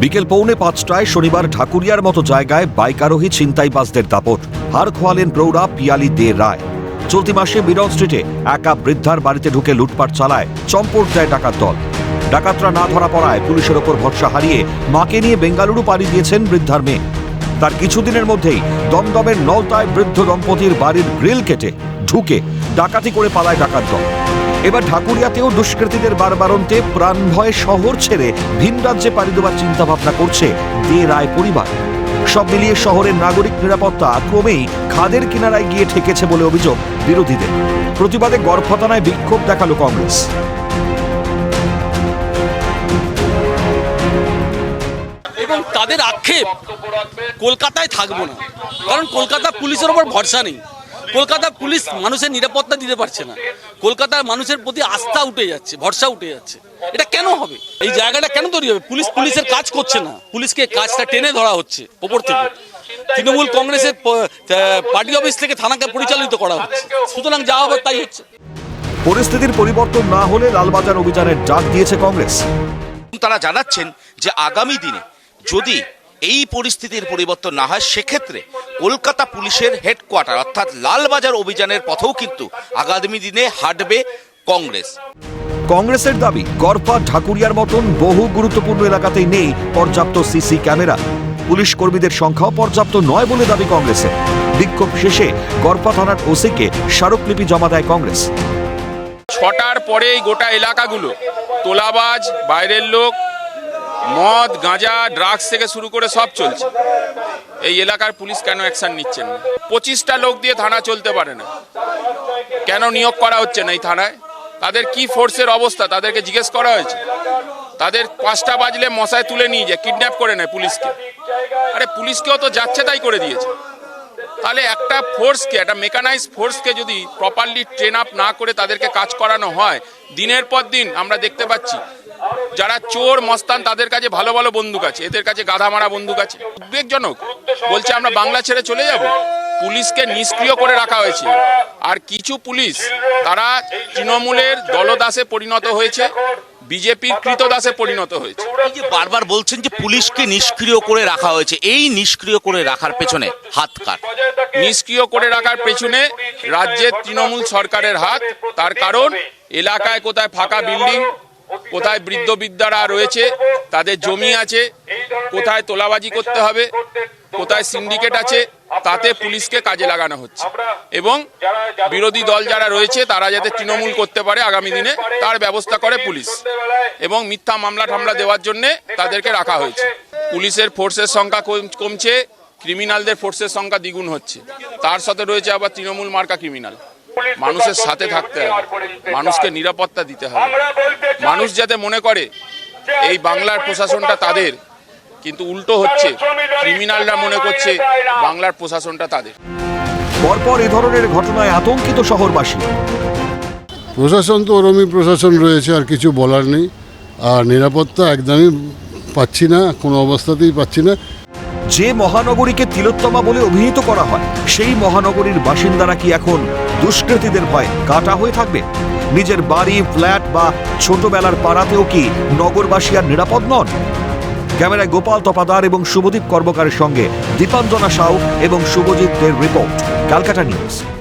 বিকেল পৌনে পাঁচটায় শনিবার ঢাকুরিয়ার মতো জায়গায় বাইক আরোহী ছিনতাইবাজদের দাপট। হার খোয়ালেন প্রৌঢ়া পিয়ালি দে রায়। চলতি মাসে মিরন স্ট্রিটে একা বৃদ্ধার বাড়িতে ঢুকে লুটপাট চালায়, চম্পট দেয় ডাকাত দল। ডাকাতরা না ধরা পড়ায় পুলিশের ওপর ভরসা হারিয়ে মাকে নিয়ে বেঙ্গালুরু পাড়ি দিয়েছেন বৃদ্ধার মেয়ে। তার কিছুদিনের মধ্যেই দমদমের নলতায় বৃদ্ধ দম্পতির বাড়ির গ্রিল কেটে ঢুকে ডাকাতি করে পালায় ডাকাত দল। এবার ঢাকুরিয়াতেও দুষ্কৃতীদের বারবারন্তে প্রাণ ভয়ে শহর ছেড়ে ভিন রাজ্যে পাড়ি দেওয়ার চিন্তা ভাবনা করছে দে রায় পরিবার। সব মিলিয়ে শহরের নাগরিক নিরাপত্তা ক্রমেই খাদের কিনারায় গিয়ে ঠেকেছে বলে অভিযোগ বিরোধীদের। প্রতিবাদে গড়ফতানায় বিক্ষোভ দেখাল কংগ্রেস। এবং তাদের আক্ষেপ, কলকাতায় থাকব না। কারণ কলকাতা পুলিশের ওপর ভরসা নেই। কলকাতা পুলিশ মানুষের নিরাপত্তা দিতে পারছে না। কলকাতার মানুষের প্রতি আস্থা উঠে যাচ্ছে ভরসা উঠে যাচ্ছে। এটা কেন হবে? এই জায়গাটা কেন তৈরি হবে? পুলিশ পুলিশের কাজ করছে না। পুলিশকে কাজটা টেনে ধরা হচ্ছে ওপর থেকে। তৃণমূল কংগ্রেসের পার্টি অফিস থেকে থানাকে পরিচালিত করা হচ্ছে। সুতরাং যা হবে তাই হচ্ছে। পরিস্থিতির পরিবর্তন না হলে লালবাজার অভিযানের ডাক দিয়েছে কংগ্রেস। তারা জানাচ্ছেন যে আগামী দিনে যদি এই পরিস্থিতির পরিবর্তন না হয় সেক্ষেত্রে কলকাতা পুলিশের হেডকোয়ার্টার অর্থাৎ লালবাজার অভিযানের পথেও কিন্তু আগামী দিনে হাঁটবে কংগ্রেস। কংগ্রেসের দাবি গড়পা ঢাকুরিয়ার মতন বহু গুরুত্বপূর্ণ এলাকাতেই নেই পর্যাপ্ত সিসি ক্যামেরা। পুলিশ কর্মীদের সংখ্যাও পর্যাপ্ত নয় বলে দাবি কংগ্রেসের। বিক্ষোভ শেষে গড়পা থানার ওসিকে স্মারকলিপি জমা দেয় কংগ্রেস। ছটার পরেই গোটা এলাকাগুলো তোলাবাজ বাইরের লোক মদ গাঁজা ড্রাগস থেকে শুরু করে সব চলছে। এই এলাকার পুলিশ কেন অ্যাকশন নিচ্ছেন না? পঁচিশটা লোক দিয়ে থানা চলতে পারে না। কেন নিয়োগ করা হচ্ছে না এই থানায়? তাদের কি ফোর্সের অবস্থা? তাদেরকে জিজ্ঞেস করা হয়েছে। তাদের পাঁচটা বাজলে মশায় তুলে নিয়ে যায় কিডন্যাপ করে নেয় পুলিশকে। আরে পুলিশকেও তো যাচ্ছে তাই করে দিয়েছে। তাহলে একটা ফোর্সকে একটা মেকানাইজ ফোর্সকে যদি প্রপারলি ট্রেন আপ না করে তাদেরকে কাজ করানো হয়, দিনের পর দিন আমরা দেখতে পাচ্ছি যারা চোর মস্তান তাদের কাছে ভালো ভালো বন্দুক আছে। এদের কাছে গাধা মারা বন্দুক আছে। উদ্বেগজনক। বলছে আমরা বাংলা ছেড়ে চলে যাব? পুলিশকে নিষ্ক্রিয় করে রাখা হয়েছে। আর কিছু পুলিশ তারা তৃণমূলের দলদাসে পরিণত হয়েছে বিজেপির কৃতদাসে পরিণত হয়েছে। এই যে বারবার বলছেন যে পুলিশকে নিষ্ক্রিয় করে রাখা হয়েছে এই নিষ্ক্রিয় করে রাখার পেছনে হাত কার? নিষ্ক্রিয় করে রাখার পেছনে রাজ্যের তৃণমূল সরকারের হাত। তার কারণ এলাকায় কোথায় ফাঁকা বিল্ডিং কোথায় বৃদ্ধ বিদ্যারা রয়েছে, তাদের জমি আছে, কোথায় তোলাবাজি করতে হবে, কোথায় সিন্ডিকেট আছে, তাতে পুলিশকে কাজে লাগানো হচ্ছে। এবং বিরোধী দল যারা রয়েছে, তারা যাতে তৃণমূল করতে পারে আগামী দিনে, তার ব্যবস্থা করে পুলিশ। এবং মিথ্যা মামলা ঠামলা দেওয়ার জন্য তাদেরকে রাখা হয়েছে। পুলিশের ফোর্সের সংখ্যা কম- কমছে, ক্রিমিনালদের ফোর্সের সংখ্যা দ্বিগুণ হচ্ছে। তার সাথে রয়েছে আবার তৃণমূল মার্কা ক্রিমিনাল। মানুষের সাথে থাকতে হবে। মানুষকে নিরাপত্তা দিতে হবে। মানুষ যাতে মনে করে এই বাংলার প্রশাসনটা তাদের কিন্তু উল্টো হচ্ছে ক্রিমিনালরা মনে করছে বাংলার প্রশাসনটা তাদের। পরপর এ ধরনের ঘটনায় আতঙ্কিত শহরবাসী। প্রশাসন তো ওরমই প্রশাসন রয়েছে আর কিছু বলার নেই। আর নিরাপত্তা একদমই পাচ্ছি না কোনো অবস্থাতেই পাচ্ছি না। যে মহানগরীকে তিলোত্তমা বলে অভিহিত করা হয়, সেই মহানগরীর বাসিন্দারা কি এখন দুষ্কৃতীদের ভয়ে কাটা হয়ে থাকবে? নিজের বাড়ি, ফ্ল্যাট বা ছোটবেলার পাড়াতেও কি নগরবাসী আর নিরাপদ নন? ক্যামেরায় গোপাল তপাদার এবং শুভদীপ কর্মকারের সঙ্গে দীপাঞ্জনা সাউ এবং শুভজিৎ দের রিপোর্ট, ক্যালকাটা নিউজ।